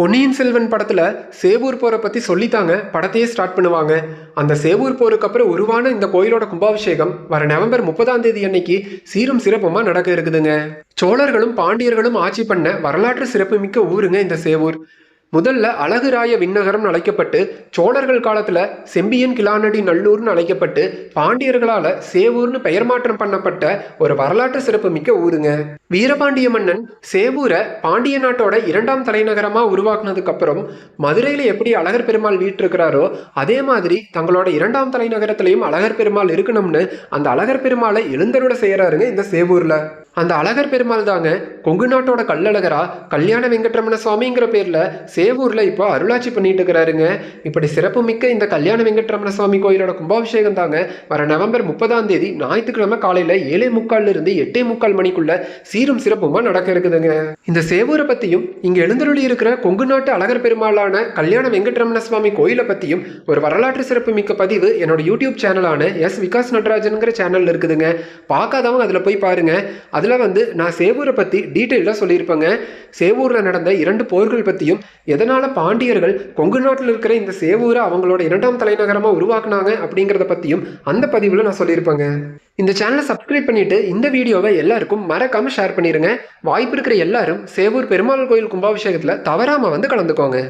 பொன்னியின் செல்வன் படத்தில் சேவூர் போரை பற்றி சொல்லித்தாங்க. படத்தையே ஸ்டார்ட் பண்ணுவாங்க. அந்த சேவூர் போருக்கு அப்புறம் உருவான இந்த கோயிலோட கும்பாபிஷேகம் வர நவம்பர் முப்பதாம் தேதி அன்னைக்கு சீரும் சிறப்புமா நடக்க இருக்குதுங்க. சோழர்களும் பாண்டியர்களும் ஆட்சி பண்ண வரலாற்று சிறப்புமிக்க ஊருங்க இந்த சேவூர். முதல்ல அழகுராய விண்ணகரம்னு அழைக்கப்பட்டு சோழர்கள் காலத்தில் செம்பியன் கிளானடி நல்லூர்னு அழைக்கப்பட்டு பாண்டியர்களால் சேவூர்னு பெயர் மாற்றம் பண்ணப்பட்ட ஒரு வரலாற்று சிறப்புமிக்க ஊருங்க. வீரபாண்டிய மன்னன் சேவூரை பாண்டிய நாட்டோட இரண்டாம் தலைநகரமாக உருவாக்குனதுக்கு அப்புறம் எப்படி அழகர் பெருமாள் வீட்டிருக்கிறாரோ அதே மாதிரி தங்களோட இரண்டாம் தலைநகரத்திலையும் அழகர் பெருமாள் இருக்கணும்னு அந்த அழகர் பெருமாளை எழுந்தருட செய்கிறாருங்க இந்த சேவூரில். அந்த அழகர் பெருமாள் தாங்க கொங்கு நாட்டோட கள்ளழகரா கல்யாண வெங்கட்ரமண சுவாமிங்கிற பேர்ல சேவூர்ல இப்போ அருளாட்சி பண்ணிட்டு இருக்கிறாருங்க. இப்படி சிறப்புமிக்க இந்த கல்யாண வெங்கட்ரமண சுவாமி கோயிலோட கும்பாபிஷேகம் தாங்க வர நவம்பர் முப்பதாம் தேதி ஞாயிற்றுக்கிழமை காலையில ஏழே முக்கால்ல இருந்து எட்டே முக்கால் மணிக்குள்ள சீரும் சிறப்புமா நடக்க இருக்குதுங்க. இந்த சேவூரை பத்தியும் இங்க எழுந்தருளி இருக்கிற கொங்கு நாட்டு அழகர் பெருமாளான கல்யாண வெங்கட்ரமண சுவாமி கோயிலை பத்தியும் ஒரு வரலாற்று சிறப்புமிக்க பதிவு என்னோட யூடியூப் சேனலான எஸ் விகாஸ் நடராஜனுங்கிற சேனல்ல இருக்குதுங்க. பார்க்காதவங்க அதில் போய் பாருங்க. அதில் வந்து நான் சேவூரை பற்றி டீட்டெயிலாக சொல்லியிருப்பேங்க. சேவூரில் நடந்த இரண்டு போர்கள் பற்றியும் எதனால் பாண்டியர்கள் கொங்கு நாட்டில் இருக்கிற இந்த சேவூரை அவங்களோட இரண்டாம் தலைநகரமாக உருவாக்குனாங்க அப்படிங்கிறத பற்றியும் அந்த பதிவில் நான் சொல்லியிருப்பேங்க. இந்த சேனலை சப்ஸ்கிரைப் பண்ணிவிட்டு இந்த வீடியோவை எல்லாருக்கும் மறக்காமல் ஷேர் பண்ணிடுங்க வாய்ப்பு இருக்கிற எல்லாரும் சேவூர் பெருமாள் கோயில் கும்பாபிஷேகத்தில் தவறாமல் வந்து கலந்துக்கோங்க.